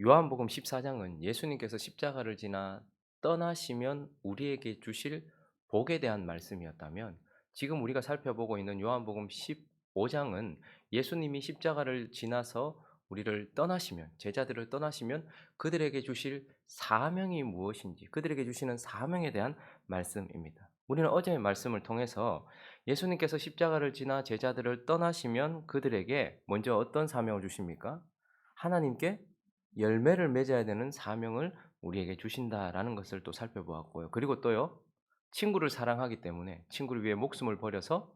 요한복음 14장은 예수님께서 십자가를 지나 떠나시면 우리에게 주실 복에 대한 말씀이었다면 지금 우리가 살펴보고 있는 요한복음 15장은 예수님이 십자가를 지나서 우리를 떠나시면 제자들을 떠나시면 그들에게 주실 사명이 무엇인지 그들에게 주시는 사명에 대한 말씀입니다. 우리는 어제의 말씀을 통해서 예수님께서 십자가를 지나 제자들을 떠나시면 그들에게 먼저 어떤 사명을 주십니까? 하나님께 열매를 맺어야 되는 사명을 우리에게 주신다라는 것을 또 살펴보았고요. 그리고 또요. 친구를 사랑하기 때문에 친구를 위해 목숨을 버려서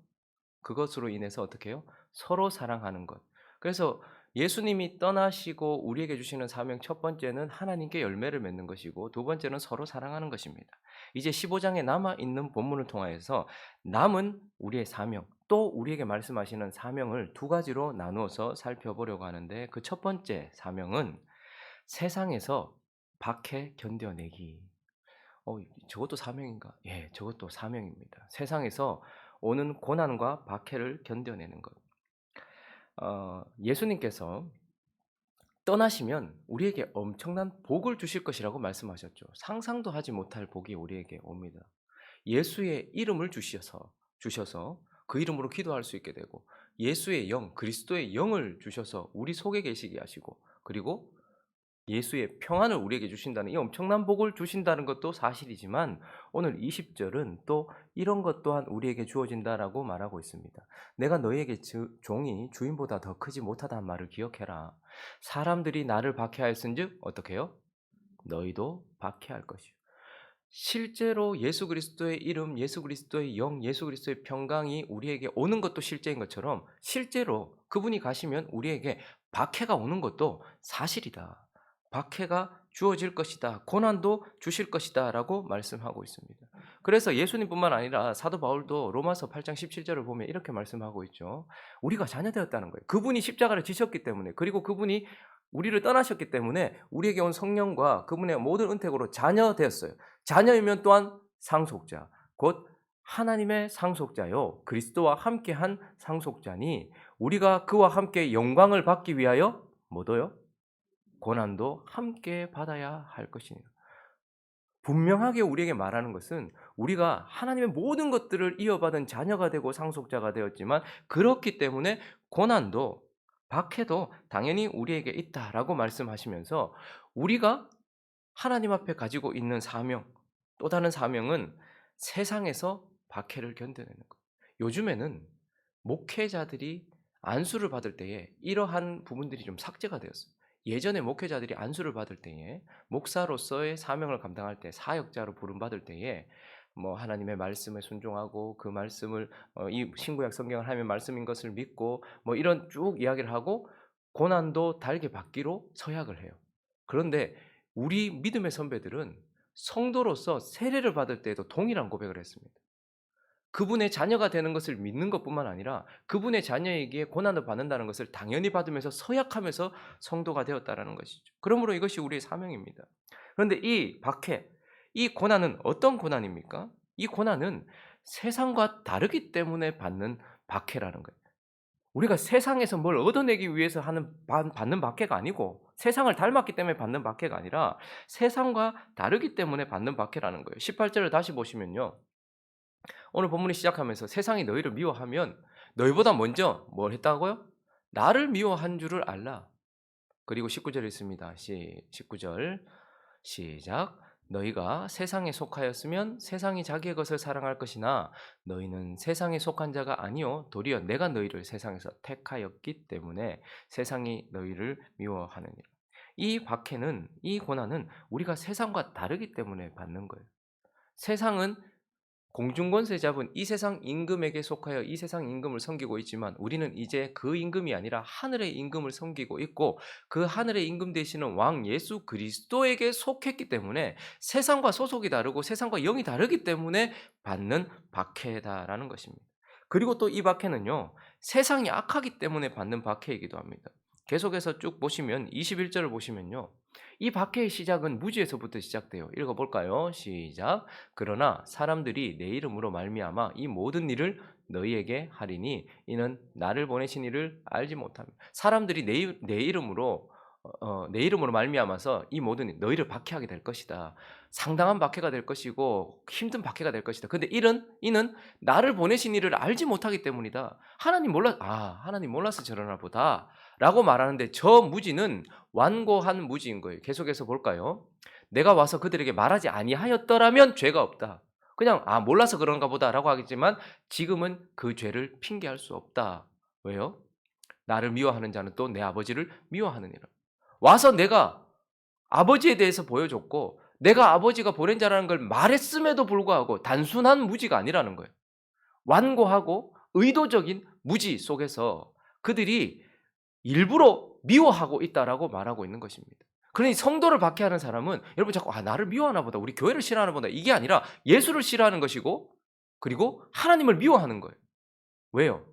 그것으로 인해서 어떻게 해요? 서로 사랑하는 것. 그래서 예수님이 떠나시고 우리에게 주시는 사명 첫 번째는 하나님께 열매를 맺는 것이고 두 번째는 서로 사랑하는 것입니다. 이제 15장에 남아 있는 본문을 통하여서 남은 우리의 사명 또 우리에게 말씀하시는 사명을 두 가지로 나누어서 살펴보려고 하는데 그 첫 번째 사명은 세상에서 박해 견뎌내기. 어, 저것도 사명인가? 예, 저것도 사명입니다. 세상에서 오는 고난과 박해를 견뎌내는 것. 어, 예수님께서 떠나시면 우리에게 엄청난 복을 주실 것이라고 말씀하셨죠. 상상도 하지 못할 복이 우리에게 옵니다. 예수의 이름을 주셔서 주셔서 그 이름으로 기도할 수 있게 되고 예수의 영, 그리스도의 영을 주셔서 우리 속에 계시게 하시고 그리고 예수의 평안을 우리에게 주신다는 이 엄청난 복을 주신다는 것도 사실이지만 오늘 20절은 또 이런 것 또한 우리에게 주어진다라고 말하고 있습니다. 내가 너희에게 주, 종이 주인보다 더 크지 못하다는 말을 기억해라. 사람들이 나를 박해하였은즉 어떻게 해요? 너희도 박해할 것이요. 실제로 예수 그리스도의 이름, 예수 그리스도의 영, 예수 그리스도의 평강이 우리에게 오는 것도 실제인 것처럼 실제로 그분이 가시면 우리에게 박해가 오는 것도 사실이다. 박해가 주어질 것이다. 고난도 주실 것이다. 라고 말씀하고 있습니다. 그래서 예수님뿐만 아니라 사도 바울도 로마서 8장 17절을 보면 이렇게 말씀하고 있죠. 우리가 자녀되었다는 거예요. 그분이 십자가를 지셨기 때문에 그리고 그분이 우리를 떠나셨기 때문에 우리에게 온 성령과 그분의 모든 은택으로 자녀되었어요. 자녀이면 또한 상속자, 곧 하나님의 상속자요. 그리스도와 함께한 상속자니 우리가 그와 함께 영광을 받기 위하여 뭐도요? 고난도 함께 받아야 할 것이니라. 분명하게 우리에게 말하는 것은 우리가 하나님의 모든 것들을 이어받은 자녀가 되고 상속자가 되었지만 그렇기 때문에 고난도 박해도 당연히 우리에게 있다라고 말씀하시면서 우리가 하나님 앞에 가지고 있는 사명 또 다른 사명은 세상에서 박해를 견뎌내는 것. 요즘에는 목회자들이 안수를 받을 때에 이러한 부분들이 좀 삭제가 되었어요. 예전에 목회자들이 안수를 받을 때에 목사로서의 사명을 감당할 때 사역자로 부름받을 때에 뭐 하나님의 말씀에 순종하고 그 말씀을 어, 이 신구약 성경을 하면 말씀인 것을 믿고 뭐 이런 쭉 이야기를 하고 고난도 달게 받기로 서약을 해요. 그런데 우리 믿음의 선배들은 성도로서 세례를 받을 때에도 동일한 고백을 했습니다. 그분의 자녀가 되는 것을 믿는 것뿐만 아니라 그분의 자녀에게 고난을 받는다는 것을 당연히 받으면서 서약하면서 성도가 되었다라는 것이죠. 그러므로 이것이 우리의 사명입니다. 그런데 이 박해, 이 고난은 어떤 고난입니까? 이 고난은 세상과 다르기 때문에 받는 박해라는 거예요. 우리가 세상에서 뭘 얻어내기 위해서 하는 받는 박해가 아니고 세상을 닮았기 때문에 받는 박해가 아니라 세상과 다르기 때문에 받는 박해라는 거예요. 18절을 다시 보시면요. 오늘 본문이 시작하면서 세상이 너희를 미워하면 너희보다 먼저 뭘 했다고요? 나를 미워한 줄을 알라. 그리고 19절에 있습니다. 시, 19절 시작. 너희가 세상에 속하였으면 세상이 자기의 것을 사랑할 것이나 너희는 세상에 속한 자가 아니요 도리어 내가 너희를 세상에서 택하였기 때문에 세상이 너희를 미워하느니라. 이 박해는 이 고난은 우리가 세상과 다르기 때문에 받는 거예요. 세상은 공중권세 잡은 이 세상 임금에게 속하여 이 세상 임금을 섬기고 있지만 우리는 이제 그 임금이 아니라 하늘의 임금을 섬기고 있고 그 하늘의 임금 되시는 왕 예수 그리스도에게 속했기 때문에 세상과 소속이 다르고 세상과 영이 다르기 때문에 받는 박해다라는 것입니다. 그리고 또 이 박해는요. 세상이 악하기 때문에 받는 박해이기도 합니다. 계속해서 쭉 보시면 21절을 보시면요. 이 박해의 시작은 무지에서부터 시작돼요. 읽어볼까요? 시작. 그러나 사람들이 내 이름으로 말미암아 이 모든 일을 너희에게 하리니 이는 나를 보내신 이를 알지 못합니다. 사람들이 내, 내 이름으로 어, 내 이름으로 말미암아서 이 모든 너희를 박해하게 될 것이다. 상당한 박해가 될 것이고 힘든 박해가 될 것이다. 근데 이는 이는 나를 보내신 이를 알지 못하기 때문이다. 하나님 몰라 아 하나님 몰라서 저러나 보다 라고 말하는데 저 무지는 완고한 무지인 거예요. 계속해서 볼까요? 내가 와서 그들에게 말하지 아니하였더라면 죄가 없다. 그냥 아 몰라서 그런가 보다라고 하겠지만 지금은 그 죄를 핑계할 수 없다. 왜요? 나를 미워하는 자는 또 내 아버지를 미워하느니라. 와서 내가 아버지에 대해서 보여줬고 내가 아버지가 보낸 자라는 걸 말했음에도 불구하고 단순한 무지가 아니라는 거예요. 완고하고 의도적인 무지 속에서 그들이 일부러 미워하고 있다라고 말하고 있는 것입니다. 그러니 성도를 박해하는 사람은 여러분 자꾸 아 나를 미워하나 보다 우리 교회를 싫어하나 보다 이게 아니라 예수를 싫어하는 것이고 그리고 하나님을 미워하는 거예요. 왜요?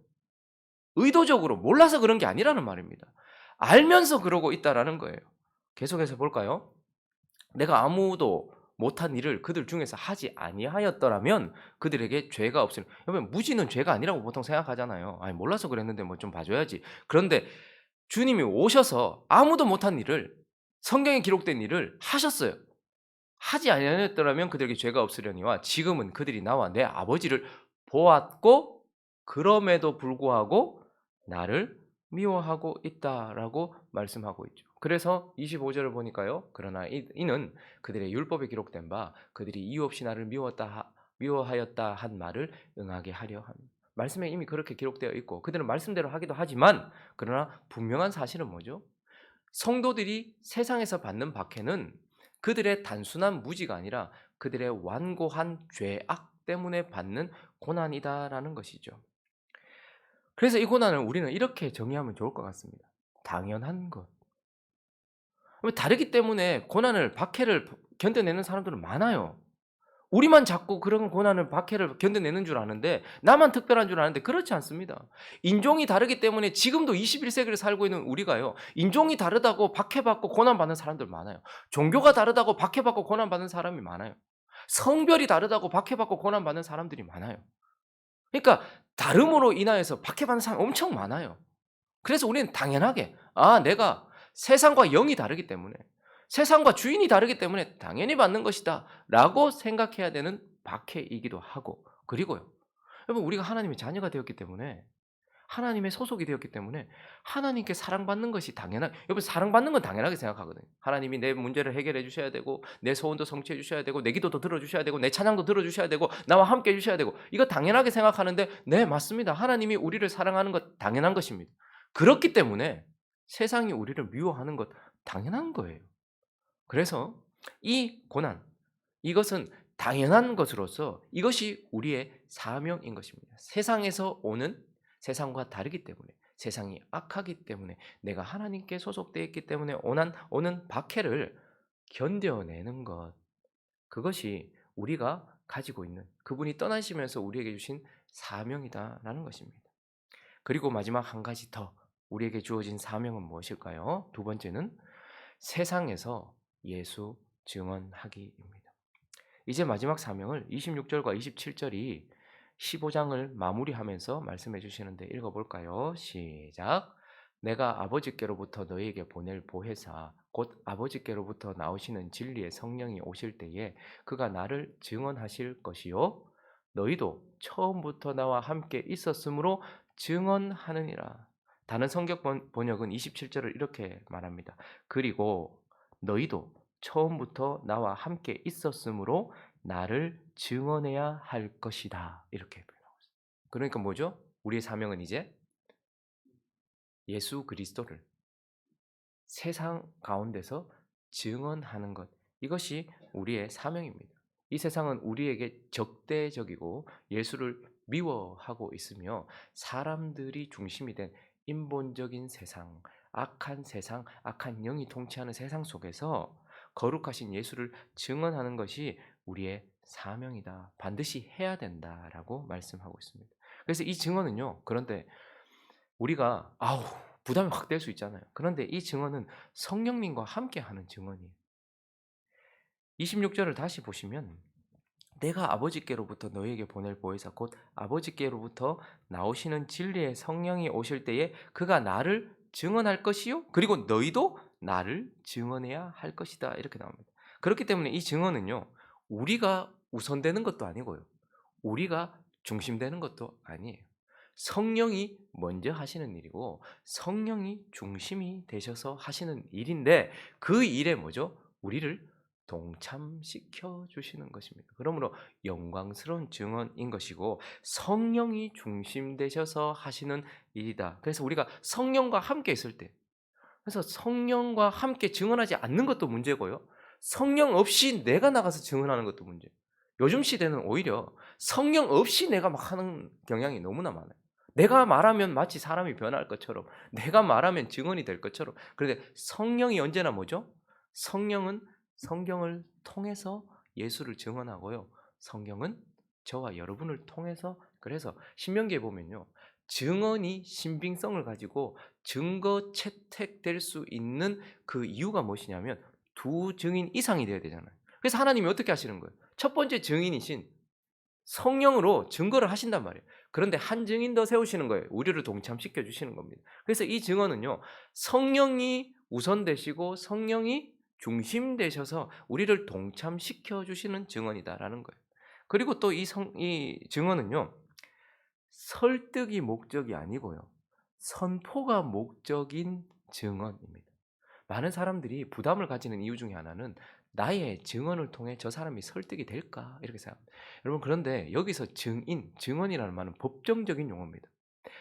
의도적으로 몰라서 그런 게 아니라는 말입니다. 알면서 그러고 있다라는 거예요. 계속해서 볼까요? 내가 아무도 못한 일을 그들 중에서 하지 아니하였더라면 그들에게 죄가 없으니 여러분 무지는 죄가 아니라고 보통 생각하잖아요. 아니 몰라서 그랬는데 뭐 좀 봐줘야지. 그런데 주님이 오셔서 아무도 못한 일을 성경에 기록된 일을 하셨어요. 하지 아니하였더라면 그들에게 죄가 없으려니와 지금은 그들이 나와 내 아버지를 보았고 그럼에도 불구하고 나를 미워하고 있다라고 말씀하고 있죠. 그래서 25절을 보니까요. 그러나 이, 이는 그들의 율법에 기록된 바 그들이 이유 없이 나를 미웠다 하- 미워하였다 한 말을 응하게 하려 합니다. 말씀에 이미 그렇게 기록되어 있고 그들은 말씀대로 하기도 하지만 그러나 분명한 사실은 뭐죠? 성도들이 세상에서 받는 박해는 그들의 단순한 무지가 아니라 그들의 완고한 죄악 때문에 받는 고난이다라는 것이죠. 그래서 이 고난을 우리는 이렇게 정의하면 좋을 것 같습니다. 당연한 것. 다르기 때문에 고난을 박해를 견뎌내는 사람들은 많아요. 우리만 자꾸 그런 고난을 박해를 견뎌내는 줄 아는데 나만 특별한 줄 아는데 그렇지 않습니다. 인종이 다르기 때문에 지금도 21세기를 살고 있는 우리가요. 인종이 다르다고 박해받고 고난받는 사람들 많아요. 종교가 다르다고 박해받고 고난받는 사람이 많아요. 성별이 다르다고 박해받고 고난받는 사람들이 많아요. 그러니까 다름으로 인하여서 박해받는 사람 엄청 많아요. 그래서 우리는 당연하게 아 내가 세상과 영이 다르기 때문에 세상과 주인이 다르기 때문에 당연히 받는 것이다 라고 생각해야 되는 박해이기도 하고 그리고요 여러분 우리가 하나님의 자녀가 되었기 때문에 하나님의 소속이 되었기 때문에 하나님께 사랑받는 것이 당연한 여러분 사랑받는 건 당연하게 생각하거든요. 하나님이 내 문제를 해결해 주셔야 되고 내 소원도 성취해 주셔야 되고 내 기도도 들어 주셔야 되고 내 찬양도 들어 주셔야 되고 나와 함께 해 주셔야 되고 이거 당연하게 생각하는데 네 맞습니다. 하나님이 우리를 사랑하는 것 당연한 것입니다. 그렇기 때문에 세상이 우리를 미워하는 것 당연한 거예요 그래서 이 고난, 이것은 당연한 것으로서 이것이 우리의 사명인 것입니다. 세상에서 오는 세상과 다르기 때문에 세상이 악하기 때문에 내가 하나님께 소속되어 있기 때문에 오난 오는 박해를 견뎌내는 것 그것이 우리가 가지고 있는 그분이 떠나시면서 우리에게 주신 사명이다라는 것입니다. 그리고 마지막 한 가지 더 우리에게 주어진 사명은 무엇일까요? 두 번째는 세상에서 예수 증언하기입니다. 이제 마지막 사명을 26절과 27절이 15장을 마무리하면서 말씀해 주시는데 읽어볼까요? 시작. 내가 아버지께로부터 너희에게 보낼 보혜사 곧 아버지께로부터 나오시는 진리의 성령이 오실 때에 그가 나를 증언하실 것이요 너희도 처음부터 나와 함께 있었으므로 증언하느니라. 다른 번- 번역은 27절을 이렇게 말합니다. 그리고 너희도 처음부터 나와 함께 있었으므로 나를 증언해야 할 것이다. 이렇게 표현하고 있습니다. 그러니까 뭐죠? 우리의 사명은 이제 예수 그리스도를 세상 가운데서 증언하는 것. 이것이 우리의 사명입니다. 이 세상은 우리에게 적대적이고 예수를 미워하고 있으며 사람들이 중심이 된 인본적인 세상, 악한 세상, 악한 영이 통치하는 세상 속에서 거룩하신 예수를 증언하는 것이 우리의 사명이다. 반드시 해야 된다라고 말씀하고 있습니다. 그래서 이 증언은요. 그런데 우리가 아우 부담이 확 될 수 있잖아요. 그런데 이 증언은 성령님과 함께 하는 증언이에요. 26절을 다시 보시면 내가 아버지께로부터 너희에게 보낼 보혜사 곧 아버지께로부터 나오시는 진리의 성령이 오실 때에 그가 나를 증언할 것이요 그리고 너희도 나를 증언해야 할 것이다. 이렇게 나옵니다. 그렇기 때문에 이 증언은요. 우리가 우선되는 것도 아니고요. 우리가 중심되는 것도 아니에요. 성령이 먼저 하시는 일이고 성령이 중심이 되셔서 하시는 일인데 그 일에 뭐죠? 우리를 동참시켜 주시는 것입니다. 그러므로 영광스러운 증언인 것이고 성령이 중심 되셔서 하시는 일이다. 그래서 우리가 성령과 함께 있을 때 그래서 성령과 함께 증언하지 않는 것도 문제고요. 성령 없이 내가 나가서 증언하는 것도 문제. 요즘 시대는 오히려 성령 없이 내가 막 하는 경향이 너무나 많아요. 내가 말하면 마치 사람이 변할 것처럼, 내가 말하면 증언이 될 것처럼. 그런데 성령이 언제나 뭐죠? 성령은 성경을 통해서 예수를 증언하고요. 성경은 저와 여러분을 통해서 그래서 신명기에 보면요. 증언이 신빙성을 가지고 증거 채택될 수 있는 그 이유가 무엇이냐면 두 증인 이상이 돼야 되잖아요. 그래서 하나님이 어떻게 하시는 거예요? 첫 번째 증인이신 성령으로 증거를 하신단 말이에요. 그런데 한 증인 더 세우시는 거예요. 우리를 동참시켜 주시는 겁니다. 그래서 이 증언은요. 성령이 우선 되시고 성령이 중심 되셔서 우리를 동참시켜 주시는 증언이다라는 거예요. 그리고 또이성이 증언은요. 설득이 목적이 아니고요. 선포가 목적인 증언입니다. 많은 사람들이 부담을 가지는 이유 중에 하나는 나의 증언을 통해 저 사람이 설득이 될까 이렇게 생각합니다. 여러분 그런데 여기서 증인, 증언이라는 말은 법정적인 용어입니다.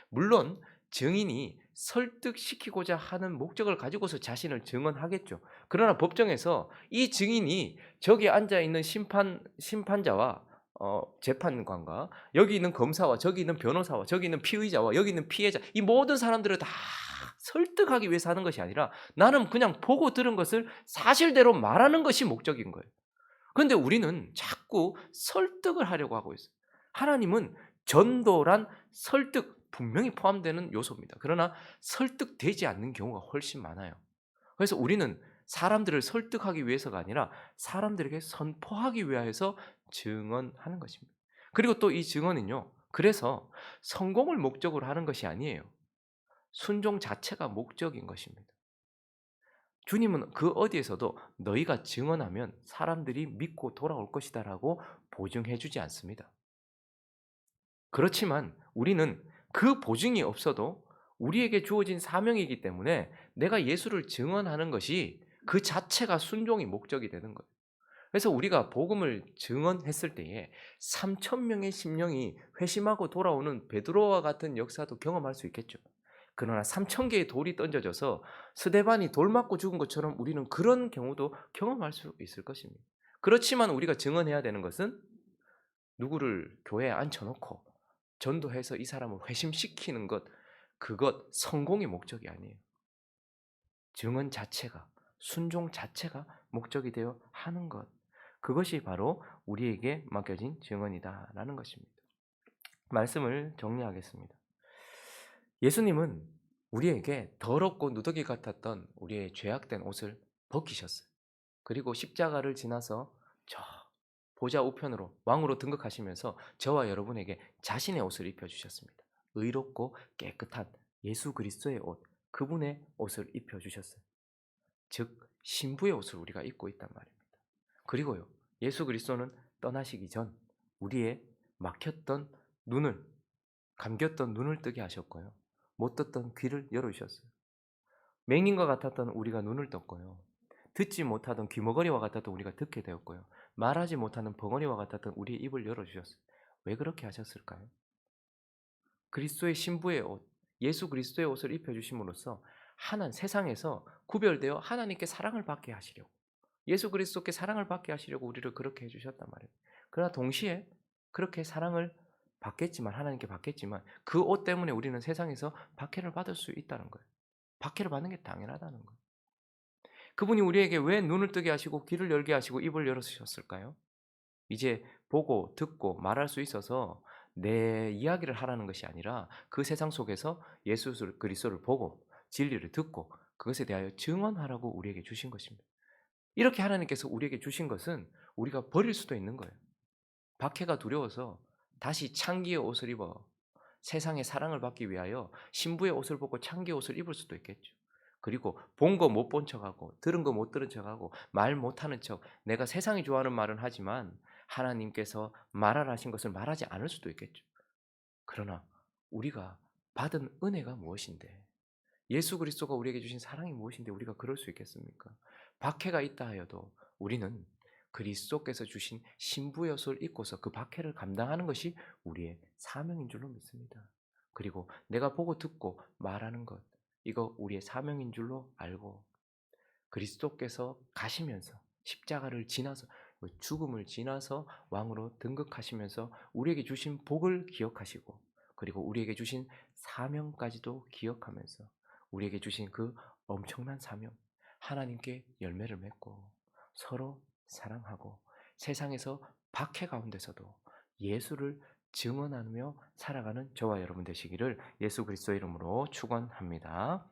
물론 증인이 설득시키고자 하는 목적을 가지고서 자신을 증언하겠죠. 그러나 법정에서 이 증인이 저기 앉아 있는 심판 심판자와 어, 재판관과 여기 있는 검사와 저기 있는 변호사와 저기 있는 피의자와 여기 있는 피해자 이 모든 사람들을 다 설득하기 위해서 하는 것이 아니라 나는 그냥 보고 들은 것을 사실대로 말하는 것이 목적인 거예요. 그런데 우리는 자꾸 설득을 하려고 하고 있어요. 하나님은 전도란 설득 분명히 포함되는 요소입니다. 그러나 설득되지 않는 경우가 훨씬 많아요. 그래서 우리는 사람들을 설득하기 위해서가 아니라 사람들에게 선포하기 위하여서 증언하는 것입니다. 그리고 또 이 증언은요. 그래서 성공을 목적으로 하는 것이 아니에요. 순종 자체가 목적인 것입니다. 주님은 그 어디에서도 너희가 증언하면 사람들이 믿고 돌아올 것이다라고 보증해 주지 않습니다. 그렇지만 우리는 그 보증이 없어도 우리에게 주어진 사명이기 때문에 내가 예수를 증언하는 것이 그 자체가 순종이 목적이 되는 거예요. 그래서 우리가 복음을 증언했을 때에 3천 명의 심령이 회심하고 돌아오는 베드로와 같은 역사도 경험할 수 있겠죠. 그러나 3천 개의 돌이 던져져서 스데반이 돌 맞고 죽은 것처럼 우리는 그런 경우도 경험할 수 있을 것입니다. 그렇지만 우리가 증언해야 되는 것은 누구를 교회에 앉혀놓고 전도해서 이 사람을 회심시키는 것, 그것 성공의 목적이 아니에요. 증언 자체가, 순종 자체가 목적이 되어 하는 것. 그것이 바로 우리에게 맡겨진 증언이다라는 것입니다. 말씀을 정리하겠습니다. 예수님은 우리에게 더럽고 누더기 같았던 우리의 죄악된 옷을 벗기셨어요. 그리고 십자가를 지나서 저 보좌 우편으로 왕으로 등극하시면서 저와 여러분에게 자신의 옷을 입혀 주셨습니다. 의롭고 깨끗한 예수 그리스도의 옷, 그분의 옷을 입혀 주셨어요. 즉 신부의 옷을 우리가 입고 있단 말입니다. 그리고요. 예수 그리스도는 떠나시기 전 우리의 막혔던 눈을 감겼던 눈을 뜨게 하셨고요. 못 듣던 귀를 열어 주셨어요. 맹인과 같았던 우리가 눈을 떴고요. 듣지 못하던 귀머거리와 같았던 우리가 듣게 되었고요. 말하지 못하는 벙어리와 같았던 우리의 입을 열어주셨어요. 왜 그렇게 하셨을까요? 그리스도의 신부의 옷, 예수 그리스도의 옷을 입혀주심으로써 하나 세상에서 구별되어 하나님께 사랑을 받게 하시려고 예수 그리스도께 사랑을 받게 하시려고 우리를 그렇게 해주셨단 말이에요. 그러나 동시에 그렇게 사랑을 받겠지만 하나님께 받겠지만 그 옷 때문에 우리는 세상에서 박해를 받을 수 있다는 거예요. 박해를 받는 게 당연하다는 거예요. 그분이 우리에게 왜 눈을 뜨게 하시고 귀를 열게 하시고 입을 열어주셨을까요? 이제 보고 듣고 말할 수 있어서 내 이야기를 하라는 것이 아니라 그 세상 속에서 예수 그리스도를 보고 진리를 듣고 그것에 대하여 증언하라고 우리에게 주신 것입니다. 이렇게 하나님께서 우리에게 주신 것은 우리가 버릴 수도 있는 거예요. 박해가 두려워서 다시 창기의 옷을 입어 세상의 사랑을 받기 위하여 신부의 옷을 벗고 창기의 옷을 입을 수도 있겠죠. 그리고 본 거 못 본 척하고 들은 거 못 들은 척하고 말 못하는 척 내가 세상이 좋아하는 말은 하지만 하나님께서 말하라 하신 것을 말하지 않을 수도 있겠죠. 그러나 우리가 받은 은혜가 무엇인데 예수 그리스도가 우리에게 주신 사랑이 무엇인데 우리가 그럴 수 있겠습니까? 박해가 있다 하여도 우리는 그리스도께서 주신 신부여서를 입고서 그 박해를 감당하는 것이 우리의 사명인 줄로 믿습니다. 그리고 내가 보고 듣고 말하는 것 이거 우리의 사명인 줄로 알고 그리스도께서 가시면서 십자가를 지나서 그 죽음을 지나서 왕으로 등극하시면서 우리에게 주신 복을 기억하시고 그리고 우리에게 주신 사명까지도 기억하면서 우리에게 주신 그 엄청난 사명 하나님께 열매를 맺고 서로 사랑하고 세상에서 박해 가운데서도 예수를 증언하며 살아가는 저와 여러분 되시기를 예수 그리스도 이름으로 축원합니다.